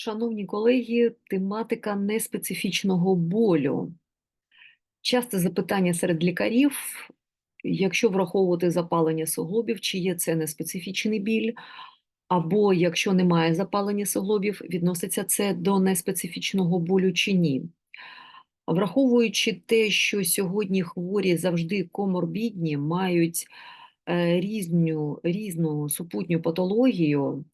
Шановні колеги, тематика неспецифічного болю. Часте запитання серед лікарів, якщо враховувати запалення суглобів, чи є це неспецифічний біль, або якщо немає запалення суглобів, відноситься це до неспецифічного болю чи ні. Враховуючи те, що сьогодні хворі завжди коморбідні, мають е, різну, різну супутню патологію,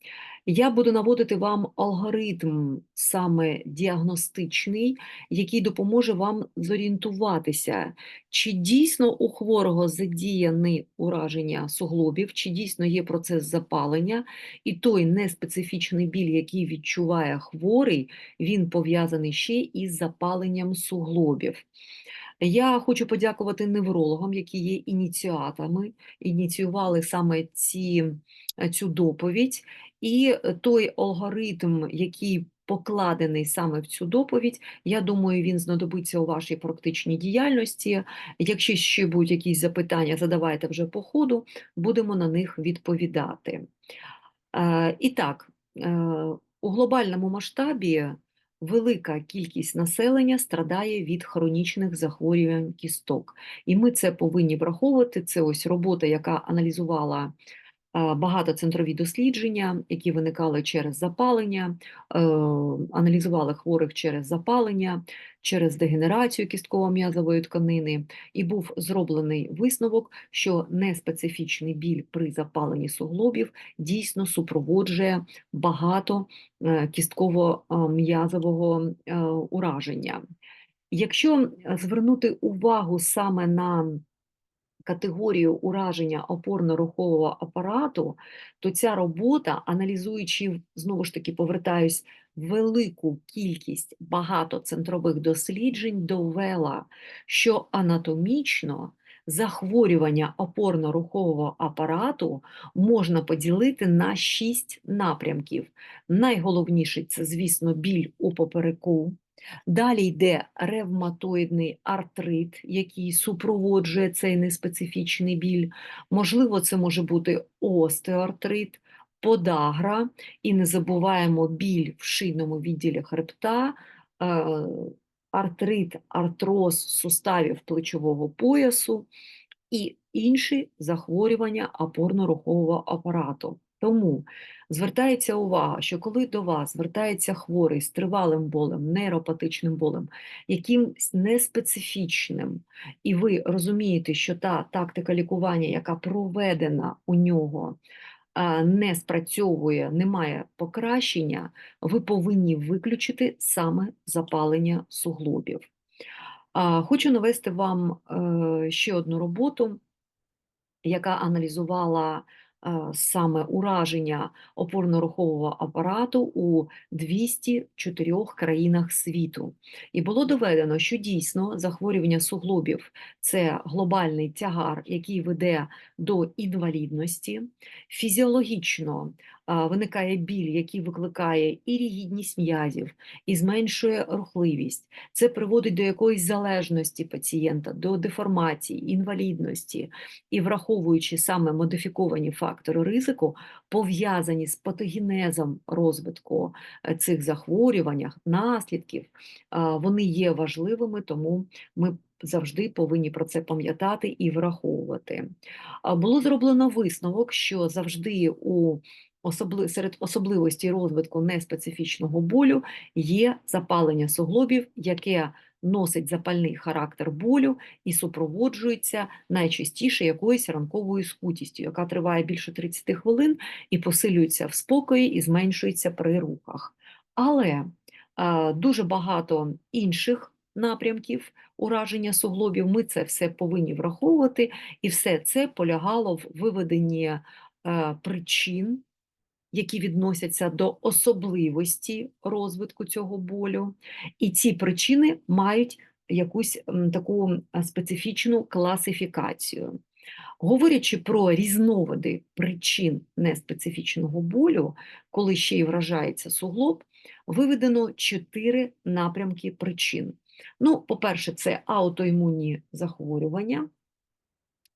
я буду наводити вам алгоритм саме діагностичний, який допоможе вам зорієнтуватися, чи дійсно у хворого задіяні ураження суглобів, чи дійсно є процес запалення, і той неспецифічний біль, який відчуває хворий, він пов'язаний ще із запаленням суглобів. Я хочу подякувати неврологам, які є ініціаторами, ініціювали саме ці, цю доповідь, і той алгоритм, який покладений саме в цю доповідь, я думаю, він знадобиться у вашій практичній діяльності. Якщо ще будуть якісь запитання, задавайте вже по ходу, будемо на них відповідати. Е, І так, е, у глобальному масштабі велика кількість населення страдає від хронічних захворювань кісток. І ми це повинні враховувати. Це ось робота, яка аналізувала е, багатоцентрові дослідження, які виникали через запалення, е, аналізували хворих через запалення, через дегенерацію кістково-м'язової тканини, і був зроблений висновок, що неспецифічний біль при запаленні суглобів дійсно супроводжує багато е, кістково-м'язового е, ураження. Якщо звернути увагу саме на категорію ураження опорно-рухового апарату, то ця робота, аналізуючи, знову ж таки, повертаюсь, велику кількість багатоцентрових досліджень, довела, що анатомічно захворювання опорно-рухового апарату можна поділити на шість напрямків. Найголовніший це, звісно, біль у попереку. Далі йде ревматоїдний артрит, який супроводжує цей неспецифічний біль. Можливо, це може бути остеоартрит, подагра, і не забуваємо біль в шийному відділі хребта, е, артрит, артроз суставів плечового поясу і інші захворювання опорно-рухового апарату. Тому звертається увага, що коли до вас звертається хворий з тривалим болем, нейропатичним болем, якимсь неспецифічним, і ви розумієте, що та тактика лікування, яка проведена у нього, не спрацьовує, немає покращення, ви повинні виключити саме запалення суглобів. Хочу навести вам е, ще одну роботу, яка аналізувала саме ураження опорно-рухового апарату у 204 країнах світу. І було доведено, що дійсно захворювання суглобів це глобальний тягар, який веде до інвалідності, фізіологічно виникає біль, який викликає і рігідність м'язів, і зменшує рухливість. Це приводить до якоїсь залежності пацієнта, до деформації, інвалідності, і враховуючи саме модифіковані фактори ризику, пов'язані з патогенезом розвитку е, цих захворювань, наслідків, вони є важливими, тому ми завжди повинні про це пам'ятати і враховувати. Було зроблено висновок, що завжди у особли, серед особливостей розвитку неспецифічного болю є запалення суглобів, яке носить запальний характер болю і супроводжується найчастіше якоюсь ранковою скутістю, яка триває більше 30 хвилин і посилюється в спокої і зменшується при рухах. Але е, дуже багато інших напрямків ураження суглобів, ми це все повинні враховувати, і все це полягало в виведенні е, причин які відносяться до особливості розвитку цього болю, і ці причини мають якусь таку специфічну класифікацію. Говорячи про різновиди причин неспецифічного болю, коли ще й вражається суглоб, виведено чотири напрямки причин. Ну, по-перше, це аутоімунні захворювання,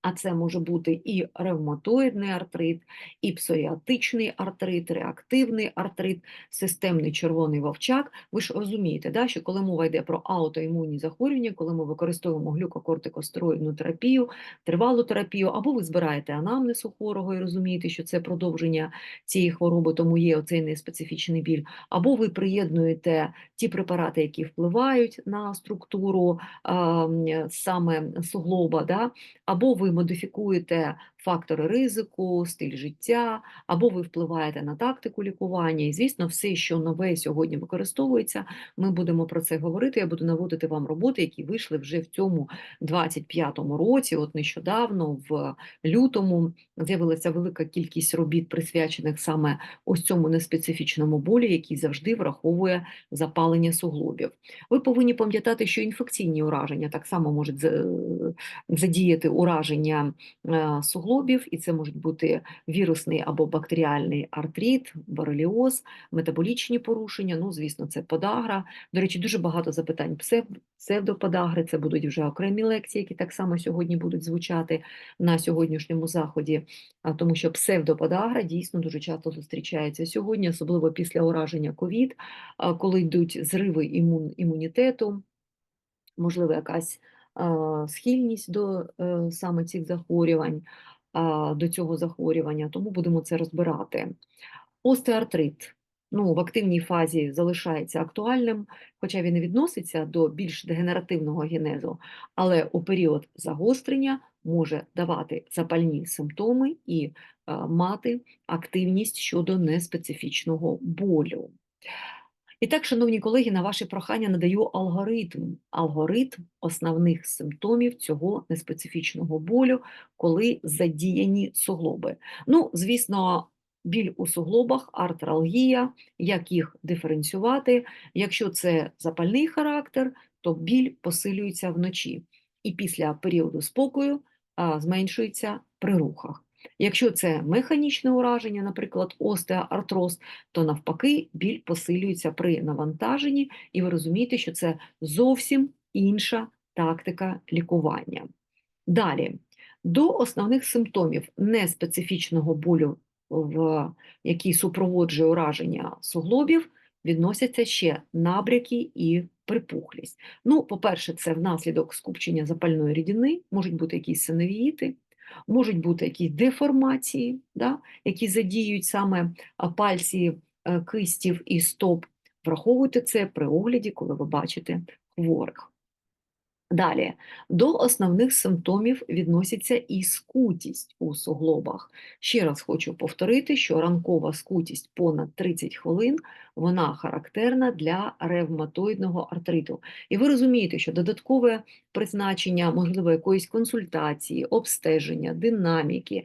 А це може бути і ревматоїдний артрит, і псоріатичний артрит, реактивний артрит, системний червоний вовчак. Ви ж розумієте, да, що коли мова йде про аутоімунні захворювання, коли ми використовуємо глюкокортикостероїдну терапію, тривалу терапію, або ви збираєте анамнез у хворого і розумієте, що це продовження цієї хвороби, тому є оцей неспецифічний біль, або ви приєднуєте ті препарати, які впливають на структуру а, саме суглоба, да, або ви модифікуєте фактори ризику, стиль життя, або ви впливаєте на тактику лікування. І, звісно, все, що нове сьогодні використовується, ми будемо про це говорити. Я буду наводити вам роботи, які вийшли вже в цьому 25-му році. От нещодавно, в лютому, з'явилася велика кількість робіт, присвячених саме ось цьому неспецифічному болі, який завжди враховує запалення суглобів. Ви повинні пам'ятати, що інфекційні ураження так само можуть задіяти ураження е, суглобів, і це можуть бути вірусний або бактеріальний артрит, бореліоз, метаболічні порушення. Ну, звісно, це подагра. До речі, дуже багато запитань псевдоподагри. Це будуть вже окремі лекції, які так само сьогодні будуть звучати на сьогоднішньому заході, тому що псевдоподагра дійсно дуже часто зустрічається сьогодні, особливо після ураження ковід, коли йдуть зриви імун, імунітету, можливо, якась схильність до е, саме цих захворювань, до цього захворювання, тому будемо це розбирати. Остеоартрит ну, в активній фазі залишається актуальним, хоча він і відноситься до більш дегенеративного генезу, але у період загострення може давати запальні симптоми і мати активність щодо неспецифічного болю. І так, шановні колеги, на ваше прохання надаю алгоритм, алгоритм основних симптомів цього неспецифічного болю, коли задіяні суглоби. Ну, звісно, біль у суглобах, артралгія, як їх диференціювати. Якщо це запальний характер, то біль посилюється вночі, і після періоду спокою а, зменшується при рухах. Якщо це механічне ураження, наприклад, остеоартроз, то навпаки біль посилюється при навантаженні, і ви розумієте, що це зовсім інша тактика лікування. Далі, до основних симптомів неспецифічного болю, в який супроводжує ураження суглобів, відносяться ще набряки і припухлість. Ну, по-перше, це внаслідок скупчення запальної рідини, можуть бути якісь синовіїти, можуть бути якісь деформації, да, які задіють саме пальці е, кистів і стоп. Враховуйте це при огляді, коли ви бачите хворих. Далі, до основних симптомів відноситься і скутість у суглобах. Ще раз хочу повторити, що ранкова скутість понад 30 хвилин вона характерна для ревматоїдного артриту. І ви розумієте, що додаткове призначення, можливо, якоїсь консультації, обстеження, динаміки,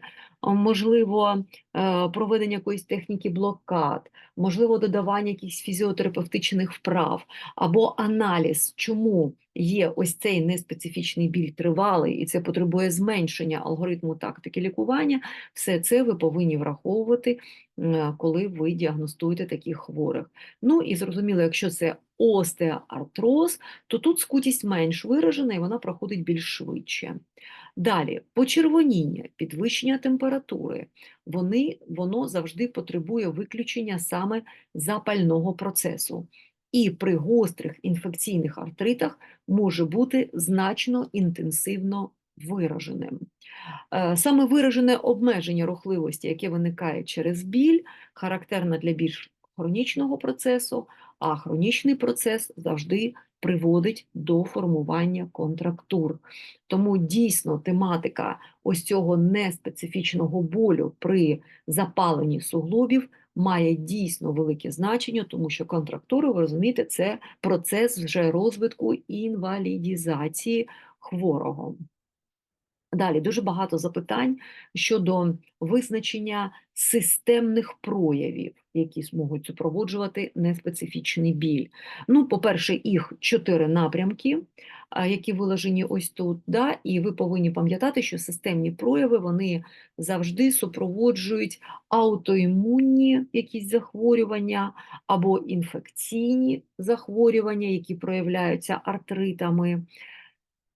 можливо, е, проведення якоїсь техніки блокад, можливо, додавання якихось фізіотерапевтичних вправ або аналіз, чому є ось цей неспецифічний біль тривалий, і це потребує зменшення алгоритму тактики лікування, все це ви повинні враховувати, коли ви діагностуєте таких хворих. Ну і зрозуміло, якщо це остеоартроз, то тут скутість менш виражена і вона проходить більш швидше. Далі, почервоніння, підвищення температури, вони, воно завжди потребує виключення саме запального процесу. І при гострих інфекційних артритах може бути значно інтенсивно вираженим. Е, саме виражене обмеження рухливості, яке виникає через біль, характерне для більш хронічного процесу, а хронічний процес завжди приводить до формування контрактур. Тому дійсно тематика ось цього неспецифічного болю при запаленні суглобів має дійсно велике значення, тому що контрактури, ви розумієте, це процес вже розвитку інвалідізації хворого. Далі дуже багато запитань щодо визначення системних проявів, які зможуть супроводжувати неспецифічний біль. Ну, по-перше, їх чотири напрямки, які виложені ось тут. Да? І ви повинні пам'ятати, що системні прояви вони завжди супроводжують аутоімунні якісь захворювання або інфекційні захворювання, які проявляються артритами.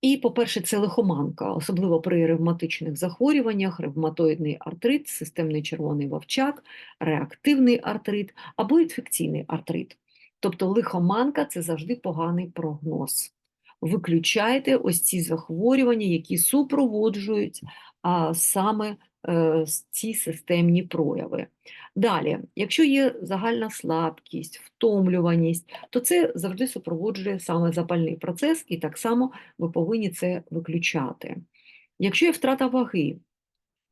І, по-перше, це лихоманка, особливо при ревматичних захворюваннях, ревматоїдний артрит, системний червоний вовчак, реактивний артрит або інфекційний артрит. Тобто лихоманка це завжди поганий прогноз. Виключайте ось ці захворювання, які супроводжують а, саме ці системні прояви. Далі, якщо є загальна слабкість, втомлюваність, то це завжди супроводжує саме запальний процес, і так само ви повинні це виключати. Якщо є втрата ваги,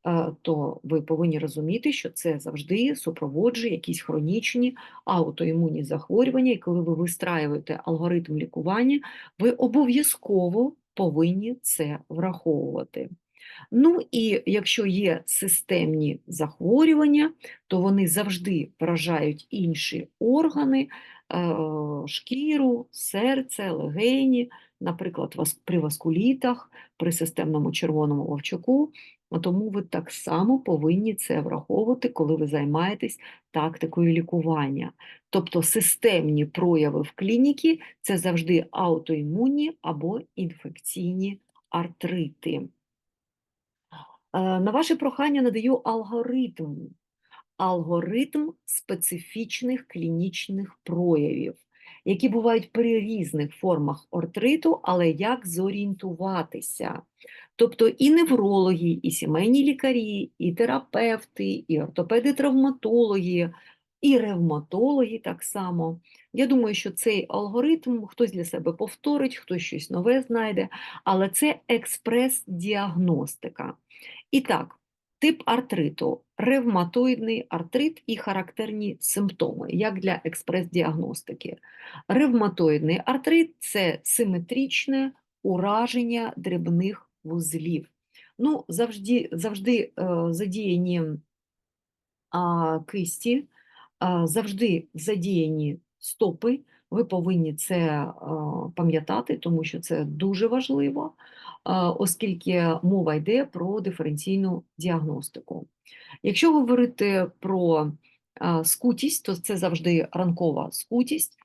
е, то ви повинні розуміти, що це завжди супроводжує якісь хронічні аутоімунні захворювання, і коли ви вистраюєте алгоритм лікування, ви обов'язково повинні це враховувати. Ну і якщо є системні захворювання, то вони завжди вражають інші органи, е, шкіру, серце, легені, наприклад, при васкулітах, при системному червоному вовчаку. Тому ви так само повинні це враховувати, коли ви займаєтесь тактикою лікування. Тобто системні прояви в клініці це завжди аутоімунні або інфекційні артрити. Е, на ваше прохання надаю алгоритм, алгоритм специфічних клінічних проявів, які бувають при різних формах артриту, але як зорієнтуватися. Тобто і неврологи, і сімейні лікарі, і терапевти, і ортопеди-травматологи, і ревматологи так само. Я думаю, що цей алгоритм хтось для себе повторить, хтось щось нове знайде, але це експрес-діагностика. І так, тип артриту, ревматоїдний артрит і характерні симптоми, як для експрес-діагностики. Ревматоїдний артрит це симетричне ураження дрібних вузлів. Ну, Завжди завжди е, задіяні а, кисті, завжди задіяні стопи. Ви повинні це пам'ятати, тому що це дуже важливо оскільки мова йде про диференційну діагностику. Якщо говорити про скутість, то це завжди ранкова скутість.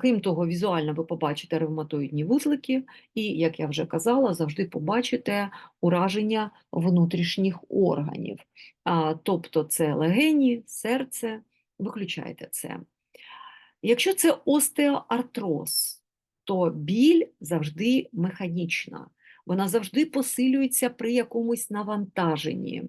Крім того, візуально ви побачите ревматоїдні вузлики, і, як я вже казала, завжди побачите ураження внутрішніх органів. Тобто це легені, серце, виключайте це. Якщо це остеоартроз, то біль завжди механічна вона завжди посилюється при якомусь навантаженні.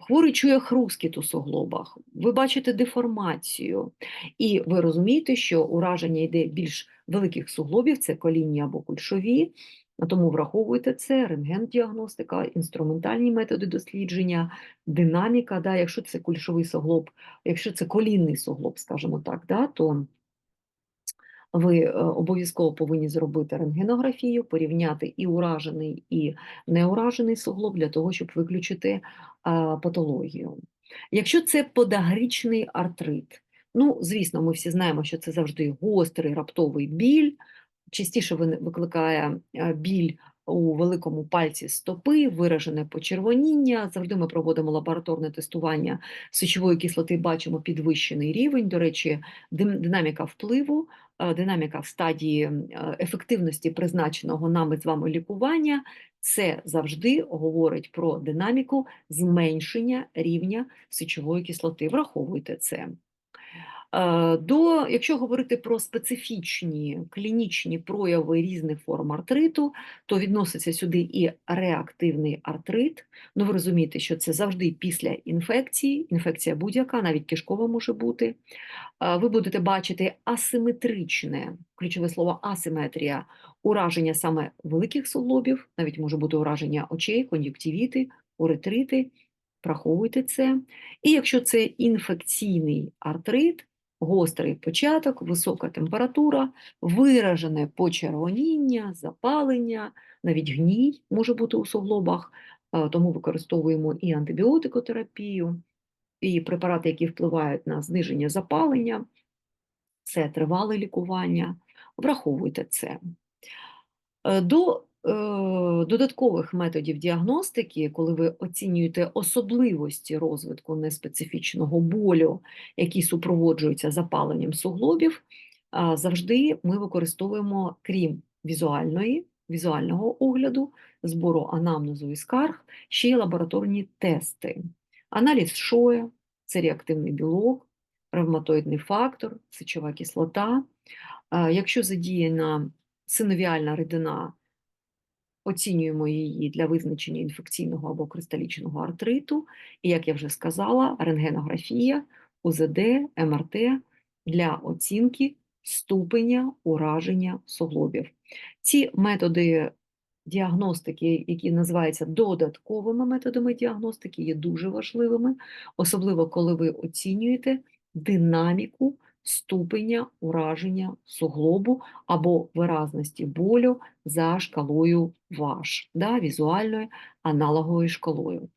Хворий чує хрускіт у суглобах, ви бачите деформацію, і ви розумієте, що ураження йде більш великих суглобів, це колінні або кульшові. Тому враховуйте це, рентген-діагностика, інструментальні методи дослідження, динаміка. Да, Якщо це кульшовий суглоб, якщо це колінний суглоб, скажімо так, да, то ви е, обов'язково повинні зробити рентгенографію, порівняти і уражений, і неуражений суглоб для того, щоб виключити патологію. Якщо це подагрічний артрит, ну, звісно, ми всі знаємо, що це завжди гострий раптовий біль, частіше викликає біль у великому пальці стопи, виражене почервоніння. Завжди ми проводимо лабораторне тестування сечової кислоти, бачимо підвищений рівень. До речі, динаміка впливу, е, динаміка в стадії е, ефективності призначеного нами з вами лікування. Це завжди говорить про динаміку зменшення рівня сечової кислоти. Враховуйте це. Е, до, Якщо говорити про специфічні клінічні прояви різних форм артриту, то відноситься сюди і реактивний артрит. Ну, ви розумієте, що це завжди після інфекції, інфекція будь-яка, навіть кишкова може бути. Е, ви будете бачити асиметричне, ключове слово асиметрія, ураження саме великих суглобів, навіть може бути ураження очей, кон'юктивіти, уретрити. Враховуйте це. І якщо це інфекційний артрит, гострий початок, висока температура, виражене почервоніння, запалення, навіть гній може бути у суглобах, тому використовуємо і антибіотикотерапію, і препарати, які впливають на зниження запалення, це тривале лікування. Враховуйте це. Е, до Е, додаткових методів діагностики, коли ви оцінюєте особливості розвитку неспецифічного болю, які супроводжуються запаленням суглобів, завжди ми використовуємо, крім візуальної, візуального огляду, збору анамнезу і скарг, ще й лабораторні тести. Аналіз шоя, це реактивний білок, ревматоїдний фактор, сечова кислота. Е, Якщо задіяна синовіальна рідина, оцінюємо її для визначення інфекційного або кристалічного артриту. І, як я вже сказала, рентгенографія, УЗД, МРТ для оцінки ступеня ураження суглобів. Ці методи діагностики, які називаються додатковими методами діагностики, є дуже важливими, особливо коли ви оцінюєте динаміку ступеня ураження суглобу або виразності болю за шкалою ВАШ, да, візуальною аналоговою шкалою.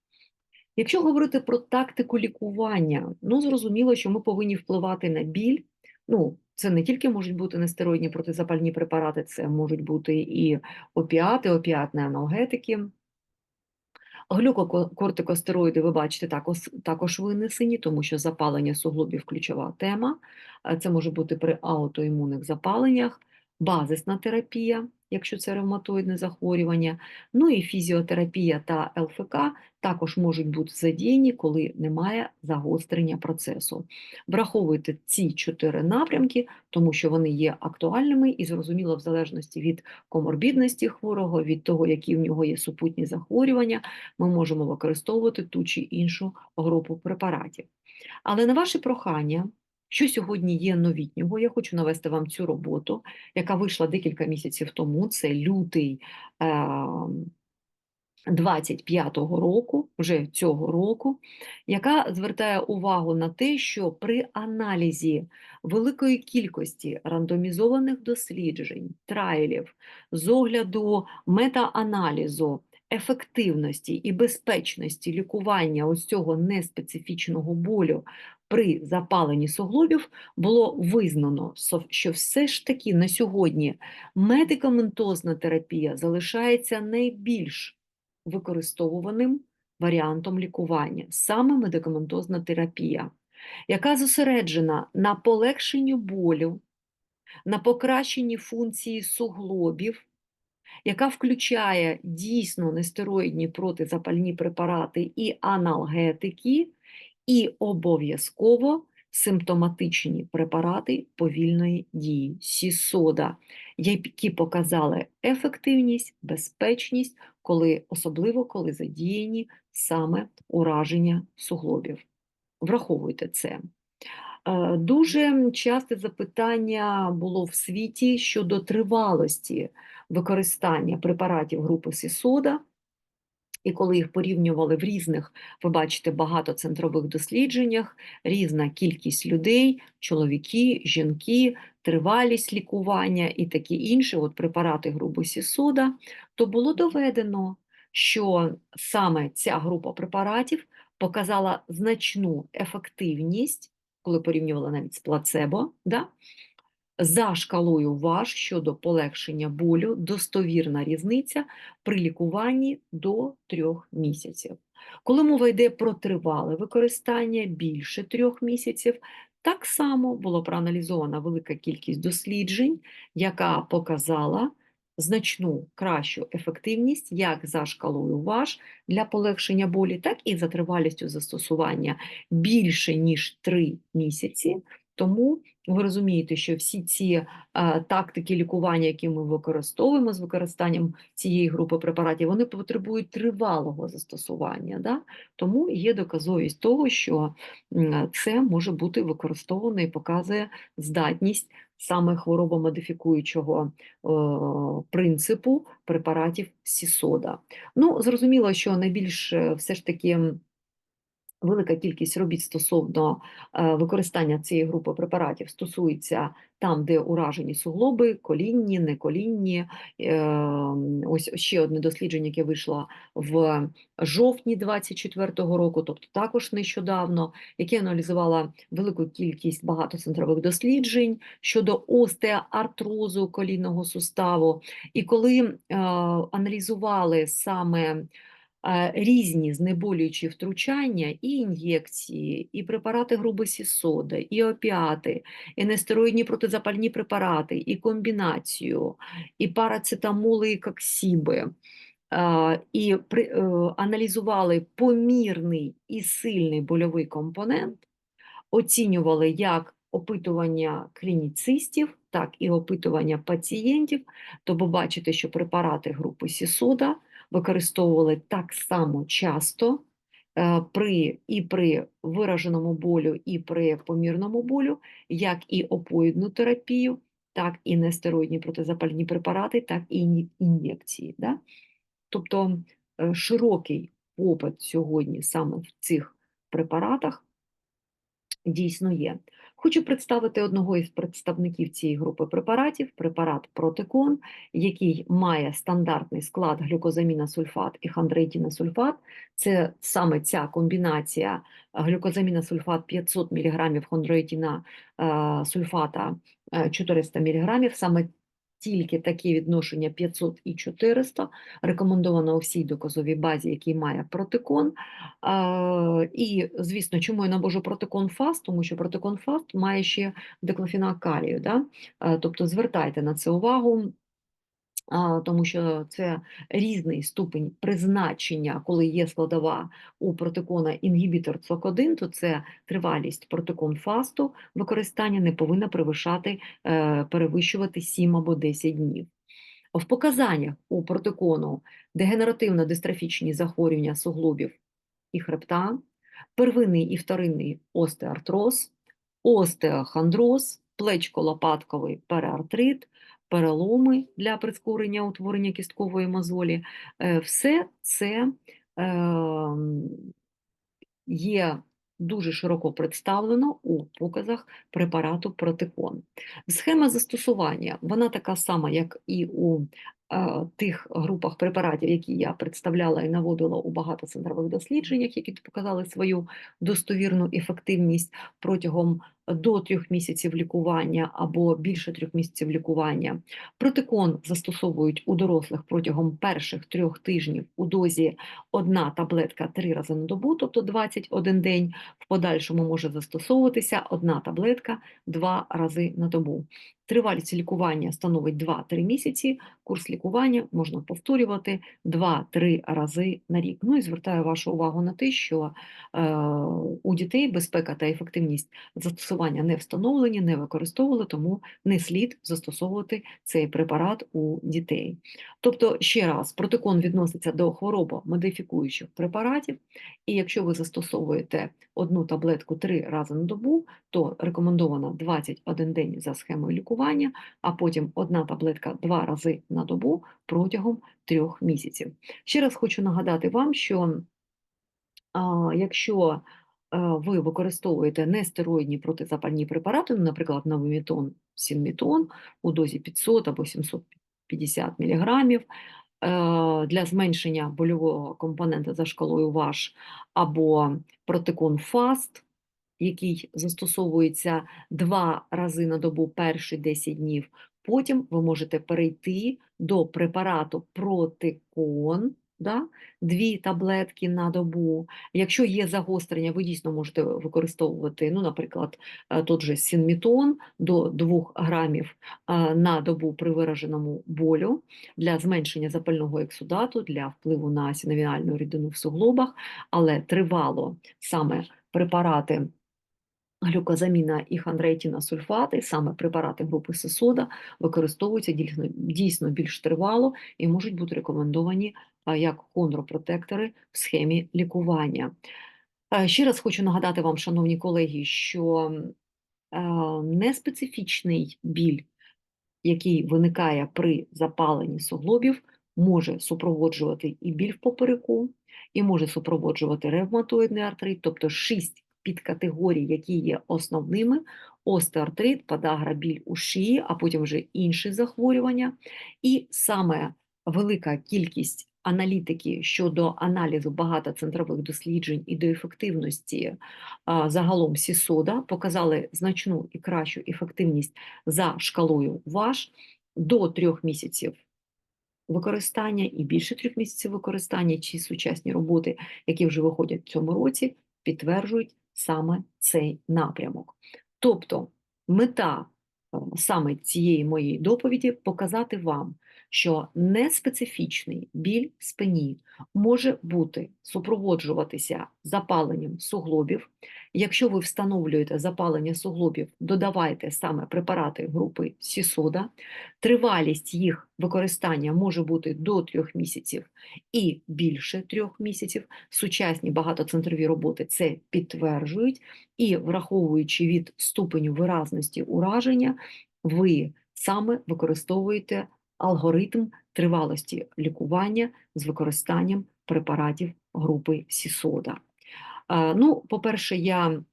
Якщо говорити про тактику лікування, ну зрозуміло, що ми повинні впливати на біль. Ну, це не тільки можуть бути нестероїдні протизапальні препарати, це можуть бути і опіати, опіатні анальгетики. Глюкокортикостероїди, ви бачите, також, також винесені, тому що запалення суглобів ключова тема. Е, Це може бути при аутоімунних запаленнях, базисна терапія, якщо це ревматоїдне захворювання. Ну і фізіотерапія та ЛФК також можуть бути задіяні, коли немає загострення процесу. Враховуйте ці чотири напрямки, тому що вони є актуальними і зрозуміло, в залежності від коморбідності хворого, від того, які в нього є супутні захворювання, ми можемо використовувати ту чи іншу групу препаратів. Але на ваше прохання, що сьогодні є новітнього, я хочу навести вам цю роботу, яка вийшла декілька місяців тому. Це лютий. Е 25-го року, вже цього року, яка звертає увагу на те, що при аналізі великої кількості рандомізованих досліджень, трайлів, з огляду метааналізу, ефективності і безпечності лікування ось цього неспецифічного болю при запаленні суглобів було визнано, що все ж таки на сьогодні медикаментозна терапія залишається найбільш використовуваним варіантом лікування, саме медикаментозна терапія, яка зосереджена на полегшенні болю, на покращенні функції суглобів, яка включає дійсно нестероїдні протизапальні препарати і аналгетики, і обов'язково симптоматичні препарати повільної дії сісода, які показали ефективність, безпечність, коли, особливо коли задіяні саме ураження суглобів. Враховуйте це. Е, дуже часте запитання було в світі щодо тривалості використання препаратів групи Сісода. І коли їх порівнювали в різних, ви бачите, багатоцентрових дослідженнях, різна кількість людей, чоловіки, жінки, тривалість лікування і такі інші, от препарати групи Сісода, то було доведено, що саме ця група препаратів показала значну ефективність, коли порівнювала навіть з плацебо, да? За шкалою ВАЖ щодо полегшення болю достовірна різниця при лікуванні до трьох місяців. Коли мова йде про тривале використання більше трьох місяців, так само було проаналізована велика кількість досліджень, яка показала значну кращу ефективність як за шкалою ВАЖ для полегшення болі, так і за тривалістю застосування більше ніж три місяці. Тому ви розумієте, що всі ці е, тактики лікування, які ми використовуємо з використанням цієї групи препаратів, вони потребують тривалого застосування. Да? Тому є доказовість того, що це може бути використовано і показує здатність саме хворобомодифікуючого е, принципу препаратів Сісода. Ну, зрозуміло, що найбільш е, все ж таки. Велика кількість робіт стосовно е, використання цієї групи препаратів стосується там, де уражені суглоби, колінні, неколінні. Е, ось ще одне дослідження, яке вийшло в жовтні 24-го року, тобто також нещодавно, яке аналізувало велику кількість багатоцентрових досліджень щодо остеоартрозу колінного суставу. І коли е, аналізували саме різні знеболюючі втручання, і ін'єкції, і препарати грубосі соди, і опіати, і нестероїдні протизапальні препарати, і комбінацію, і парацетамоли, і коксіби. І е, аналізували помірний і сильний больовий компонент, оцінювали як опитування клініцистів, так і опитування пацієнтів, то ви що препарати групи Сісода використовували так само часто е, при, і при вираженому болю, і при помірному болю, як і опоїдну терапію, так і нестероїдні протизапальні препарати, так і ін'єкції. Да? Тобто е, широкий попит сьогодні саме в цих препаратах дійсно є. Хочу представити одного із представників цієї групи препаратів, препарат Протекон, який має стандартний склад глюкозаміна сульфат і хондроїтіна сульфат. Це саме ця комбінація глюкозаміна сульфат 500 мг, хондроїтіна е, сульфата е, 400 мг, саме тільки такі відношення 500 і 400 рекомендовано у всій доказовій базі, який має протикон. І, звісно, чому я набожу протикон фаст, тому що протикон фаст має ще диклофенак калію. Тобто звертайте на це увагу. Тому що це різний ступень призначення, коли є складова у протикона інгібітор ЦОК1, то це тривалість протикон фасту використання не повинна е, перевищувати 7 або 10 днів. В показаннях у протикону дегенеративно-дистрофічні захворювання суглобів і хребта, первинний і вторинний остеартроз, остеохондроз, плечко-лопатковий переартрит, переломи для прискорення утворення кісткової мозолі. Е, Все це ем, є дуже широко представлено у показах препарату протикон. Схема застосування вона така сама, як і у е, тих групах препаратів, які я представляла і наводила у багатоцентрових дослідженнях, які показали свою достовірну ефективність протягом до трьох місяців лікування або більше трьох місяців лікування. Протикон застосовують у дорослих протягом перших трьох тижнів у дозі одна таблетка три рази на добу, тобто 21 день. В подальшому може застосовуватися одна таблетка два рази на добу. Тривалість лікування становить 2-3 місяці. Курс лікування можна повторювати 2-3 рази на рік. Ну і звертаю вашу увагу на те, що е, у дітей безпека та ефективність застосування не встановлені, не використовували, тому не слід застосовувати цей препарат у дітей. Тобто, ще раз, протикон відноситься до хворобомодифікуючих препаратів, і якщо ви застосовуєте одну таблетку 3 рази на добу, то рекомендовано 21 день за схемою лікування, а потім одна таблетка 2 рази на добу протягом 3 місяців. Ще раз хочу нагадати вам, що а, якщо ви використовуєте нестероїдні протизапальні препарати, ну, наприклад, навомітон, синмітон у дозі 500 або 750 мг, е, для зменшення больового компонента за шкалою ВАШ або протикон ФАСТ, який застосовується два рази на добу перші 10 днів. Потім ви можете перейти до препарату протикон, да, дві таблетки на добу. Якщо є загострення, ви дійсно можете використовувати, ну, наприклад, е, тот же синмітон до 2 грамів е, на добу при вираженому болю для зменшення запального ексудату, для впливу на синовіальну рідину в суглобах, але тривало саме препарати глюкозаміна і хондроїтіна сульфати, саме препарати групи сесода, використовуються дійсно, більш тривало і можуть бути рекомендовані як хондропротектори в схемі лікування. Ще раз хочу нагадати вам, шановні колеги, що неспецифічний біль, який виникає при запаленні суглобів, може супроводжувати і біль в попереку, і може супроводжувати ревматоїдний артрит, тобто шість підкатегорій, які є основними: остеоартрит, подагра, біль у шиї, а потім вже інші захворювання. І саме велика кількість аналітики щодо аналізу багатоцентрових досліджень і до ефективності загалом СІСОДа показали значну і кращу ефективність за шкалою ВАШ до трьох місяців використання і більше трьох місяців використання, чи сучасні роботи, які вже виходять в цьому році, підтверджують саме цей напрямок. Тобто мета саме цієї моєї доповіді показати вам, що неспецифічний біль в спині може бути супроводжуватися запаленням суглобів. Якщо ви встановлюєте запалення суглобів, додавайте саме препарати групи Сісода. Тривалість їх використання може бути до трьох місяців і більше трьох місяців. Сучасні багатоцентрові роботи це підтверджують, і враховуючи від ступеню виразності ураження, ви саме використовуєте алгоритм тривалості лікування з використанням препаратів групи Сісода. Е, Ну, по-перше, я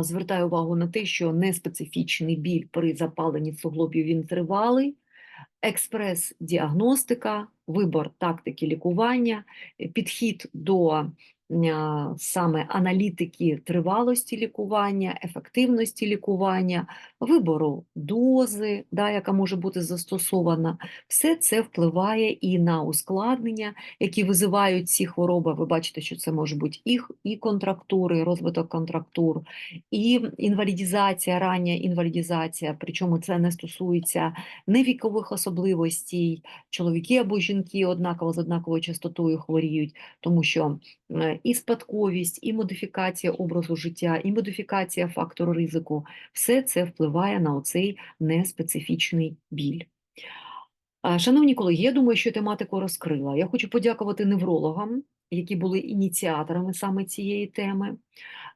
звертаю увагу на те, що неспецифічний біль при запаленні суглобів він тривалий, експрес-діагностика, вибор тактики лікування, підхід до саме аналітики тривалості лікування, ефективності лікування, вибору дози, да, яка може бути застосована, все це впливає і на ускладнення, які визивають ці хвороби. Ви бачите, що це може бути і, і контрактури, розвиток контрактур, і інвалідізація, рання інвалідізація, причому це не стосується не вікових особливостей, чоловіки або жінки однаково з однаковою частотою хворіють, тому що і спадковість, і модифікація образу життя, і модифікація фактору ризику все це впливає на оцей неспецифічний біль. Шановні колеги, я думаю, що тематику розкрила. Я хочу подякувати неврологам, які були ініціаторами саме цієї теми.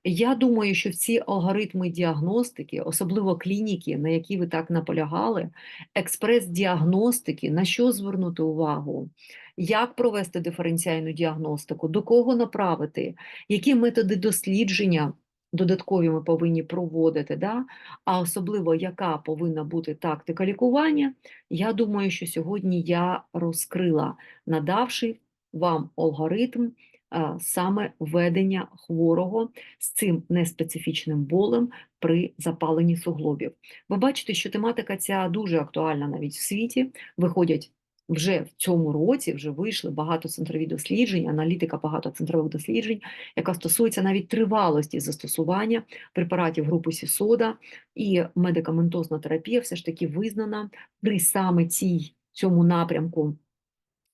Я думаю, що всі алгоритми діагностики, особливо клініки, на які ви так наполягали, експрес-діагностики, на що звернути увагу, як провести диференціальну діагностику, до кого направити, які методи дослідження додаткові ми повинні проводити, да? а особливо яка повинна бути тактика лікування, я думаю, що сьогодні я розкрила, надавши вам алгоритм а, саме ведення хворого з цим неспецифічним болем при запаленні суглобів. Ви бачите, що тематика ця дуже актуальна навіть в світі. Виходять вже в цьому році, вже вийшли багатоцентрові досліджень, аналітика багатоцентрових досліджень, яка стосується навіть тривалості застосування препаратів групи Сісода, і медикаментозна терапія все ж таки визнана при саме цій цьому напрямку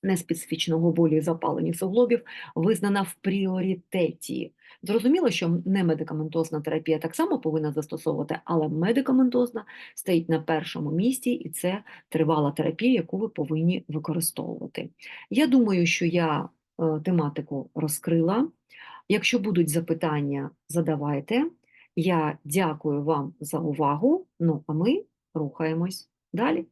неспецифічного болю і запалення суглобів визнана в пріоритеті. Зрозуміло, що немедикаментозна терапія так само повинна застосовувати, але медикаментозна стоїть на першому місці, і це тривала терапія, яку ви повинні використовувати. Я думаю, що я е, тематику розкрила. Якщо будуть запитання, задавайте. Я дякую вам за увагу. Ну а ми рухаємось далі.